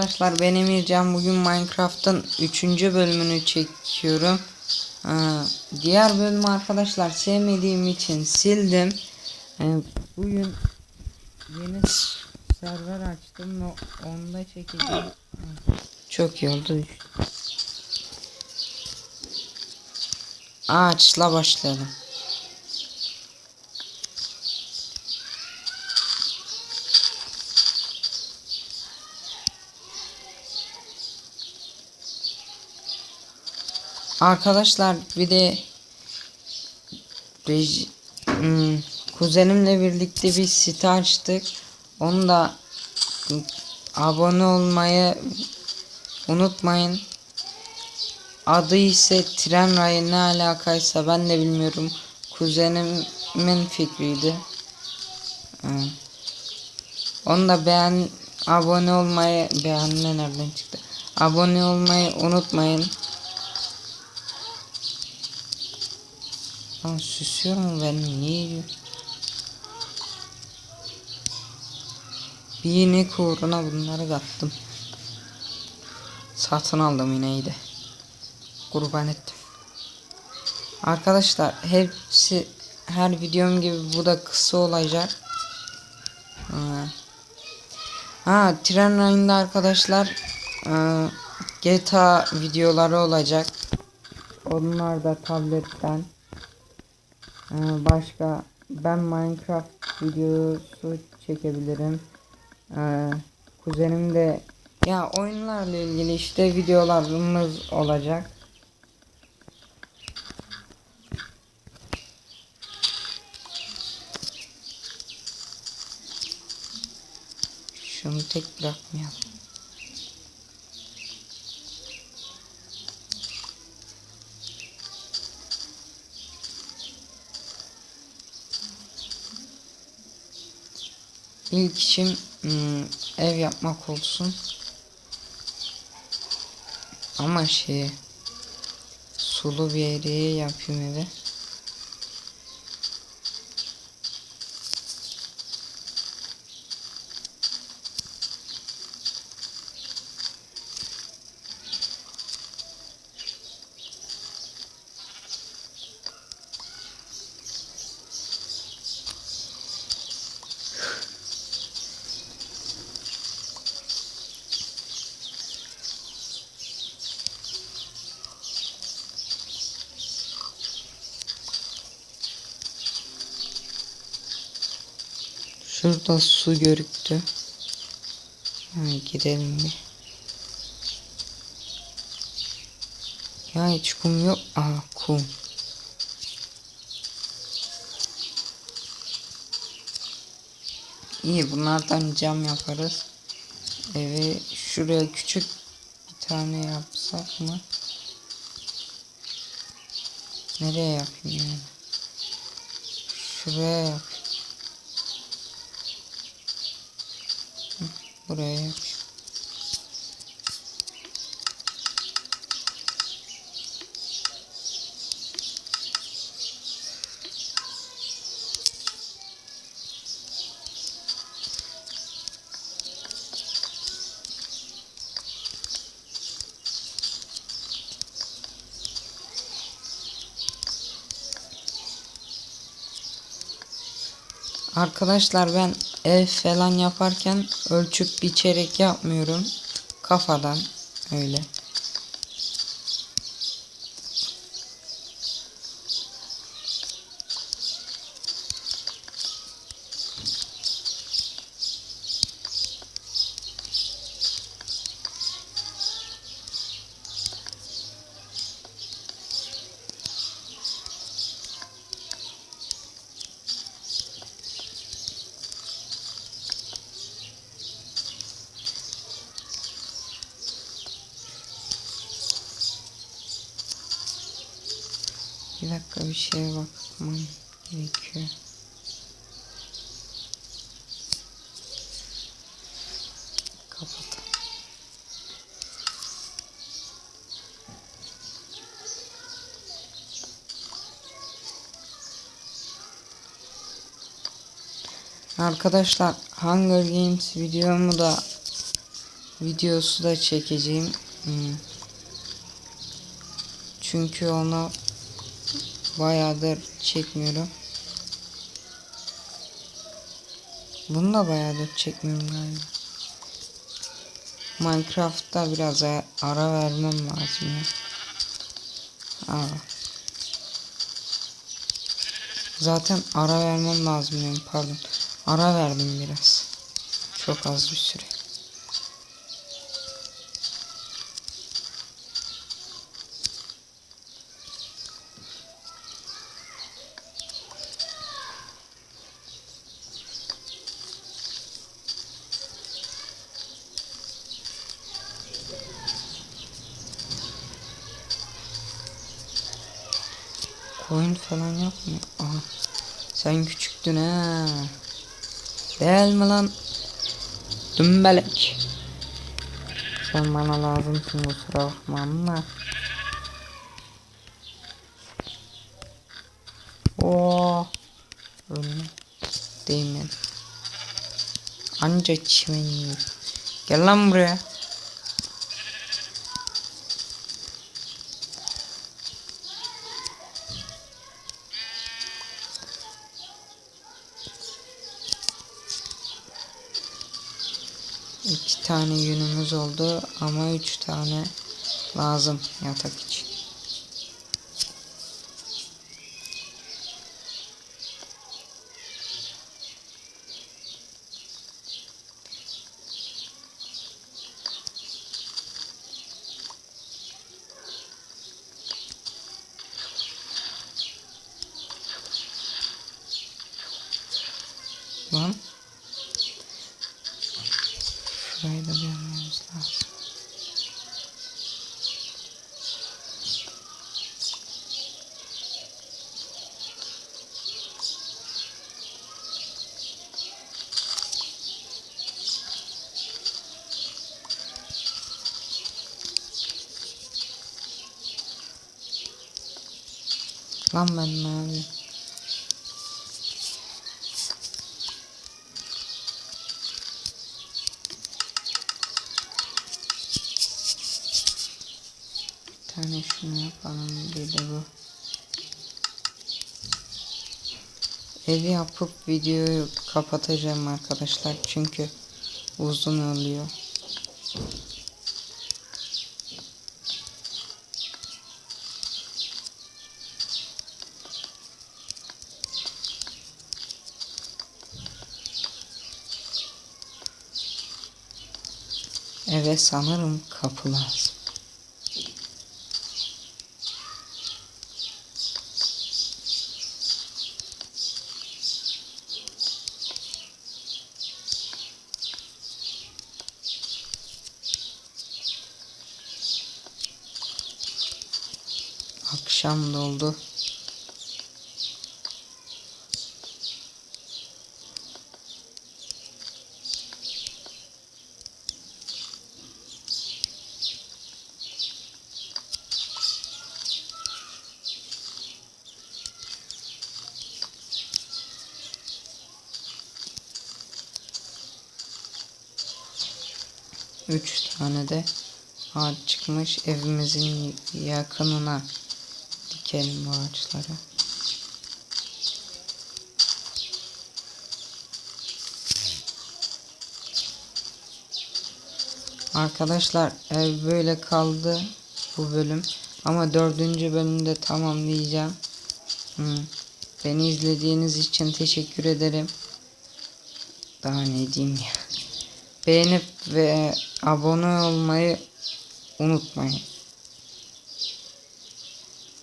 Arkadaşlar ben Emircan bugün Minecraft'ın 3. bölümünü çekiyorum. Ee, diğer bölümü arkadaşlar sevmediğim için sildim. Ee, bugün yeni server açtım ve onda çekeceğim. Çok iyi oldu. Ağaçla başlayalım. Arkadaşlar bir de reji, hmm, kuzenimle birlikte bir site açtık. Onu da abone olmayı unutmayın. Adı ise Tren Rayı ne alakaysa ben de bilmiyorum. Kuzenimin fikriydi. Hmm. Onu da beğen abone olmayı beğenme nereden çıktı? Abone olmayı unutmayın. Lan süsüyor mu ben niye? Bir inek uğruna bunları kattım. Satın aldım ineği de. Kurban ettim. Arkadaşlar hepsi her videom gibi bu da kısa olacak. Ha, ha tren rayında arkadaşlar e, GTA videoları olacak. Onlar da tabletten. Ee, başka ben Minecraft videosu çekebilirim. Ee, kuzenim de ya oyunlarla ilgili işte videolarımız olacak. Şunu tek bırakmayalım. İlk işim hmm, ev yapmak olsun. Ama şey sulu bir yere yapayım evi. Şurada su görüktü. Ha, gidelim bir. Ya hiç kum yok. Aa kum. İyi bunlardan cam yaparız. Evi şuraya küçük bir tane yapsak mı? Nereye yapayım yani? Şuraya yap. Buraya yap. Arkadaşlar ben ev falan yaparken ölçüp biçerek yapmıyorum. Kafadan öyle. Dakika bir şeye bakmam gerekiyor. Arkadaşlar Hunger Games videomu da videosu da çekeceğim. Hmm. Çünkü onu bayağıdır çekmiyorum. Bunu da bayağıdır çekmiyorum galiba. Minecraft'ta biraz ara vermem lazım ya. Aa. Zaten ara vermem lazım diyorum pardon. Ara verdim biraz. Çok az bir süre. Koyun falan yok mu? Aha. Sen küçüktün ha. Değil mi lan? Dümbelek. Sen bana lazımsın kusura bakma ama. Oo. Ölme. Değmedi. Anca çimen. Gel lan buraya. İki tane yünümüz oldu ama üç tane lazım yatak için. Lan. Şurayı da görmemiz lazım. Lan ben? Bir tane şunu yapalım bir de bu. Evi yapıp videoyu kapatacağım arkadaşlar çünkü uzun oluyor. Eve sanırım kapı lazım. Akşam doldu. Üç tane de ağaç çıkmış evimizin yakınına dikelim bu ağaçları. Arkadaşlar ev böyle kaldı bu bölüm ama dördüncü bölümde tamamlayacağım. Hmm. Beni izlediğiniz için teşekkür ederim. Daha ne diyeyim ya. Beğenip ve abone olmayı unutmayın.